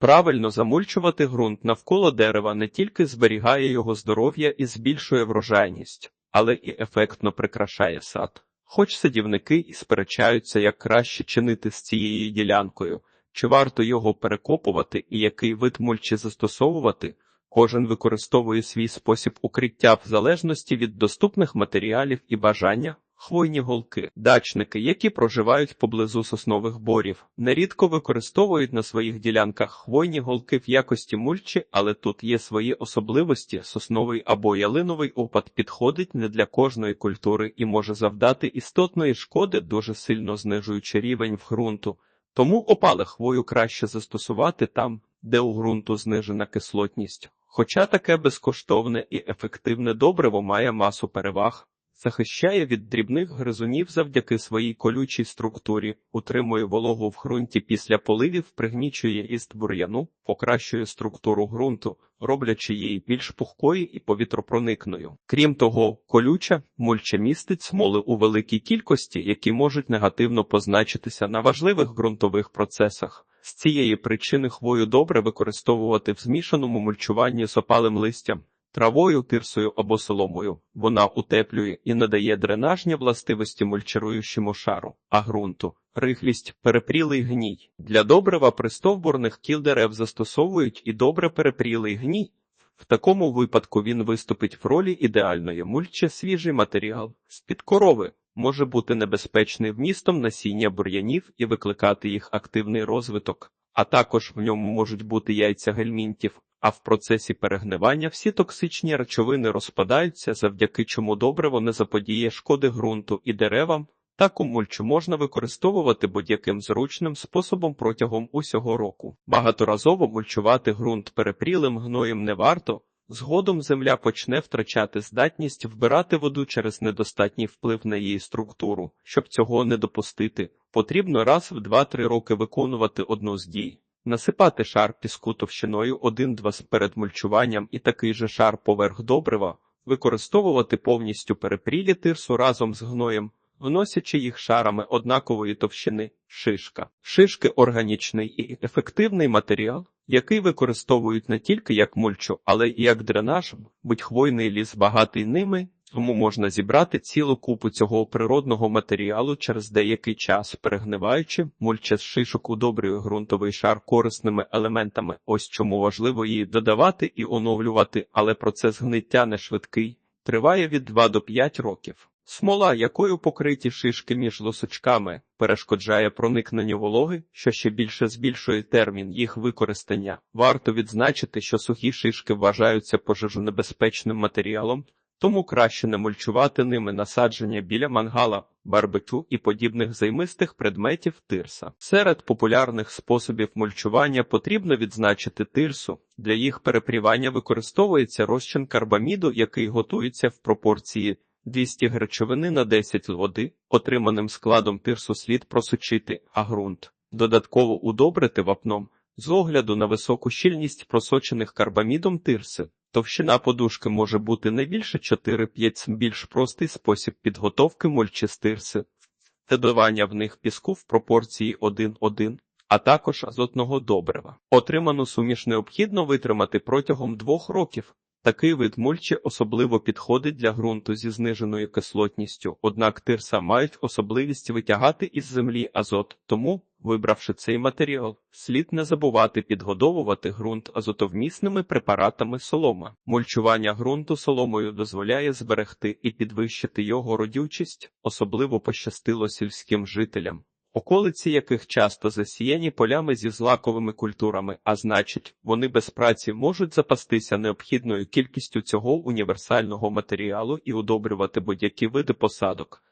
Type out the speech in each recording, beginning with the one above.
Правильно замульчувати ґрунт навколо дерева не тільки зберігає його здоров'я і збільшує врожайність, але і ефектно прикрашає сад. Хоч садівники і сперечаються, як краще чинити з цією ділянкою, чи варто його перекопувати і який вид мульчі застосовувати, кожен використовує свій спосіб укриття в залежності від доступних матеріалів і бажання. Хвойні голки, дачники, які проживають поблизу соснових борів, нерідко використовують на своїх ділянках хвойні голки в якості мульчі, але тут є свої особливості. Сосновий або ялиновий опад підходить не для кожної культури і може завдати істотної шкоди, дуже сильно знижуючи рівень в ґрунту. Тому опали хвою краще застосувати там, де у ґрунту знижена кислотність. Хоча таке безкоштовне і ефективне добриво має масу переваг. Захищає від дрібних гризунів завдяки своїй колючій структурі, утримує вологу в ґрунті після поливів, пригнічує ріст бур'яну, покращує структуру ґрунту, роблячи її більш пухкою і повітропроникною. Крім того, колюча мульча містить смоли у великій кількості, які можуть негативно позначитися на важливих ґрунтових процесах. З цієї причини хвою добре використовувати в змішаному мульчуванні з опалим листям. Травою, тирсою або соломою вона утеплює і надає дренажні властивості мульчаруючому шару, а ґрунту, рихлість, перепрілий гній. Для добрива пристовбурних кіл дерев застосовують і добре перепрілий гній. В такому випадку він виступить в ролі ідеальної мульчі свіжий матеріал. З-під корови може бути небезпечний вмістом насіння бур'янів і викликати їх активний розвиток, а також в ньому можуть бути яйця гельмінтів а в процесі перегнивання всі токсичні речовини розпадаються, завдяки чому добриво не заподіє шкоди ґрунту і деревам. Таку мульчу можна використовувати будь-яким зручним способом протягом усього року. Багаторазово мульчувати ґрунт перепрілим гноєм не варто. Згодом земля почне втрачати здатність вбирати воду через недостатній вплив на її структуру. Щоб цього не допустити, потрібно раз в 2-3 роки виконувати одну з дій. Насипати шар піску товщиною 1-2 перед мульчуванням і такий же шар поверх добрива, використовувати повністю перепрілі тирсу разом з гноєм, вносячи їх шарами однакової товщини, шишка. Шишки органічний і ефективний матеріал, який використовують не тільки як мульчу, але й як дренаж, будь хвойний ліс багатий ними. Тому можна зібрати цілу купу цього природного матеріалу через деякий час, перегниваючи, мульча з шишок удобрює ґрунтовий шар корисними елементами. Ось чому важливо її додавати і оновлювати, але процес гниття не швидкий, триває від 2 до 5 років. Смола, якою покриті шишки між лосочками, перешкоджає проникненню вологи, що ще більше збільшує термін їх використання. Варто відзначити, що сухі шишки вважаються пожежонебезпечним матеріалом, тому краще не мульчувати ними насадження біля мангала, барбекю і подібних займистих предметів тирса. Серед популярних способів мульчування потрібно відзначити тирсу. Для їх перепрівання використовується розчин карбаміду, який готується в пропорції 200 гречовини на 10 води, отриманим складом тирсу слід просучити, а ґрунт додатково удобрити вапном з огляду на високу щільність просочених карбамідом тирси. Товщина подушки може бути не більше 4-5 більш простий спосіб підготовки мульчистирси, додавання в них піску в пропорції 1-1, а також азотного добрива. Отриману суміш необхідно витримати протягом двох років. Такий вид мульчі особливо підходить для ґрунту зі зниженою кислотністю, однак тирса мають особливість витягати із землі азот, тому Вибравши цей матеріал, слід не забувати підгодовувати ґрунт азотовмісними препаратами солома. Мульчування ґрунту соломою дозволяє зберегти і підвищити його родючість, особливо пощастило сільським жителям, околиці яких часто засіяні полями зі злаковими культурами, а значить, вони без праці можуть запастися необхідною кількістю цього універсального матеріалу і удобрювати будь-які види посадок.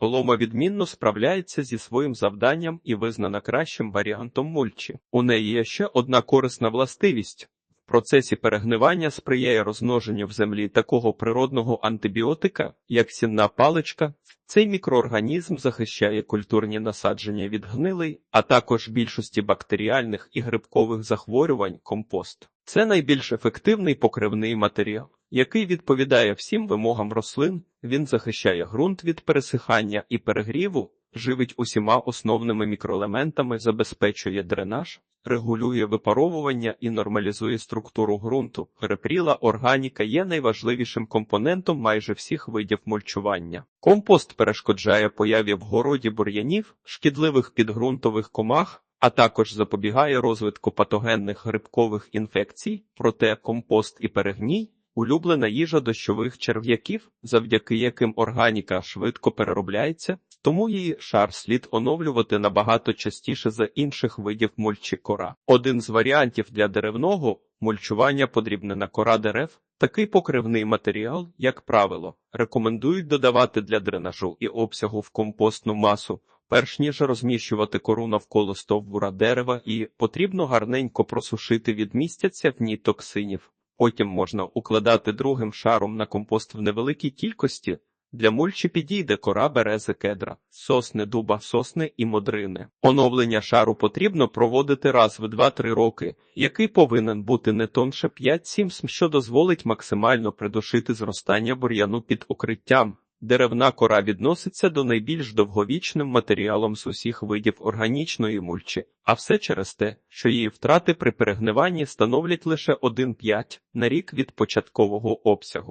Солома відмінно справляється зі своїм завданням і визнана кращим варіантом мульчі. У неї є ще одна корисна властивість. Процесі перегнивання сприяє розмноженню в землі такого природного антибіотика, як сінна паличка. Цей мікроорганізм захищає культурні насадження від гнилий, а також більшості бактеріальних і грибкових захворювань компост. Це найбільш ефективний покривний матеріал який відповідає всім вимогам рослин, він захищає ґрунт від пересихання і перегріву, живить усіма основними мікроелементами, забезпечує дренаж, регулює випаровування і нормалізує структуру ґрунту. Перепріла органіка є найважливішим компонентом майже всіх видів мульчування. Компост перешкоджає появі в городі бур'янів, шкідливих підґрунтових комах, а також запобігає розвитку патогенних грибкових інфекцій, проте компост і перегній улюблена їжа дощових черв'яків, завдяки яким органіка швидко переробляється, тому її шар слід оновлювати набагато частіше за інших видів мульчі кора. Один з варіантів для деревного мульчування подрібнена кора дерев. Такий покривний матеріал, як правило, рекомендують додавати для дренажу і обсягу в компостну масу, перш ніж розміщувати кору навколо стовбура дерева, і потрібно гарненько просушити від містяться в ній токсинів. Потім можна укладати другим шаром на компост в невеликій кількості. Для мульчі підійде кора берези кедра, сосни дуба, сосни і модрини. Оновлення шару потрібно проводити раз в 2-3 роки, який повинен бути не тонше 5-7 см, що дозволить максимально придушити зростання бур'яну під укриттям. Деревна кора відноситься до найбільш довговічним матеріалом з усіх видів органічної мульчі, а все через те, що її втрати при перегниванні становлять лише 1,5 на рік від початкового обсягу.